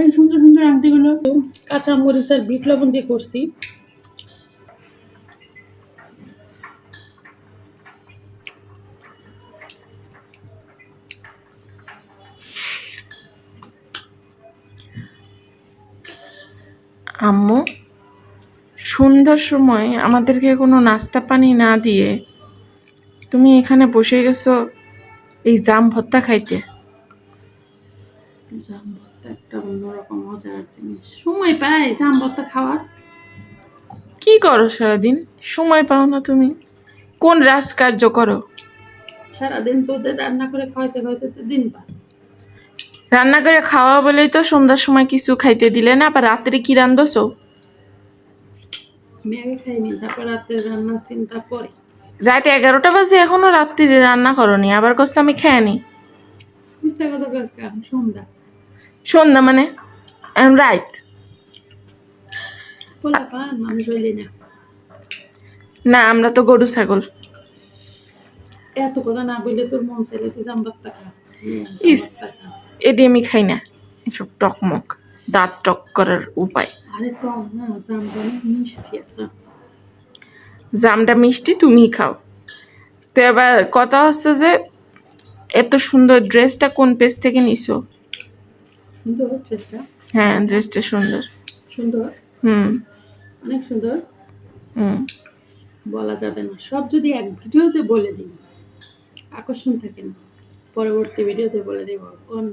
এই সুন্দর সুন্দর আংটিগুলো কাঁচা মরিচ আর বিট লবণ দিয়ে করছি। আম্মু সন্ধ্যার সময় আমাদেরকে কোনো নাস্তা পানি না দিয়ে তুমি এখানে বসে গেছো এই জাম ভর্তা খাইতে। জাম ভর্তা। একটা অন্যরকম মজার জিনিস। সময় পায় জাম ভর্তা খাওয়ার? কি করো সারাদিন? সময় পাও না তুমি। কোন রাজকার্য করো? সারাদিন তোদের রান্না করে খাওয়াইতে খাওয়াইতে তো দিন রান্না করে খাওয়া বলেই তো সন্ধ্যার সময় কিছু খাইতে দিলে না আবার রাত্রে কি রান্ধছো? আমি আগে খাইনি তারপর রাতে রান্না চিন্তা পরে রাত এগারোটা বাজে এখনও রাত্রিরে রান্না করনি আবার কষ্ট আমি খেয়ে নি। মিথ্যা কথা সন্ধ্যা। সন্ধ্যা মানে রাইট বলে পান মানুষ হইলি না। না আমরা তো গরু ছাগল। এত কথা না বললে তোর মন চাইলে তুই জাম খা। ইস। এটি আমি খাই না। এসব টকমক দাঁত টক করার উপায়। আরে টক না জামটা মিষ্টি একটা। জামটা মিষ্টি তুমি খাও। তো এবার কথা হচ্ছে যে এত সুন্দর ড্রেসটা কোন পেজ থেকে নিছো? সুন্দর ড্রেসটা। হ্যাঁ ড্রেসটা সুন্দর। সুন্দর? হুম। অনেক সুন্দর? হুম। বলা যাবে না। সব যদি এক ভিডিওতে বলে দিই আকর্ষণ থাকে না। পরবর্তী ভিডিওতে বলে দেব কোন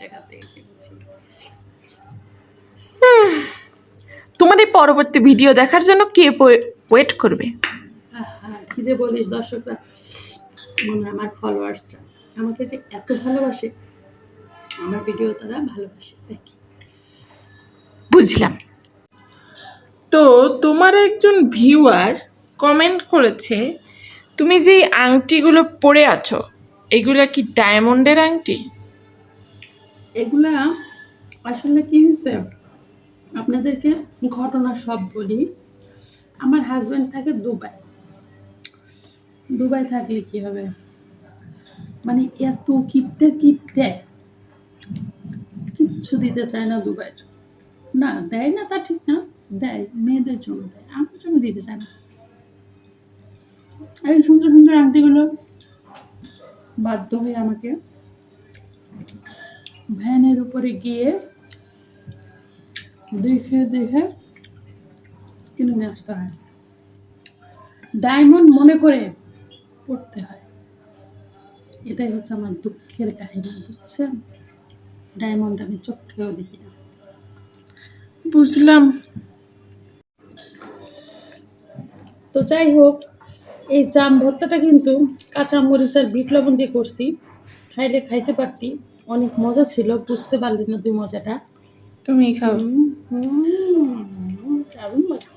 জায়গা থেকে কিনেছি তোমার পরবর্তী ভিডিও দেখার জন্য কে ওয়েট করবে? কি যে বলিস দর্শকরা। মনে আমার ফলোয়ার্সরা আমাকে যে এত ভালোবাসে। আমার ভিডিও তারা ভালোবাসে দেখি। বুঝলাম। তো তোমার একজন ভিউয়ার কমেন্ট করেছে তুমি যে আংটিগুলো পরে আছো এগুলো কি ডায়মন্ডের আংটি? এগুলা আসলে কি হয়েছে আপনাদেরকে ঘটনা সব বলি। আমার হাজব্যান্ড থাকে দুবাই। দুবাই থাকলে কি হবে? মানে এত কিপটে কিপটে। কিচ্ছু দিতে চায় না দুবাইয়ের না, দেয় না তা ঠিক না, দেয়, মেয়েদের জন্য দেয়, আমার জন্য দিতে চায় না। এই সুন্দর সুন্দর আংটিগুলো বাধ্য হয়ে আমাকে ভ্যানের উপরে গিয়ে দেখে দেখে কিনে নিয়ে আসতে হয়। ডায়মন্ড মনে করে পড়তে হয়। এটাই হচ্ছে আমার দুঃখের কাহিনী, বুঝছেন? ডায়মন্ড আমি চোখেও দেখি না। বুঝলাম। তো যাই হোক এই জাম ভর্তাটা কিন্তু কাঁচা মরিচ আর বিট লবণ দিয়ে করছি। খাইলে খাইতে পারতি অনেক মজা ছিল বুঝতে পারলি না তুই মজাটা। তুমি খাও। হুম, হুম, দারুণ মজা।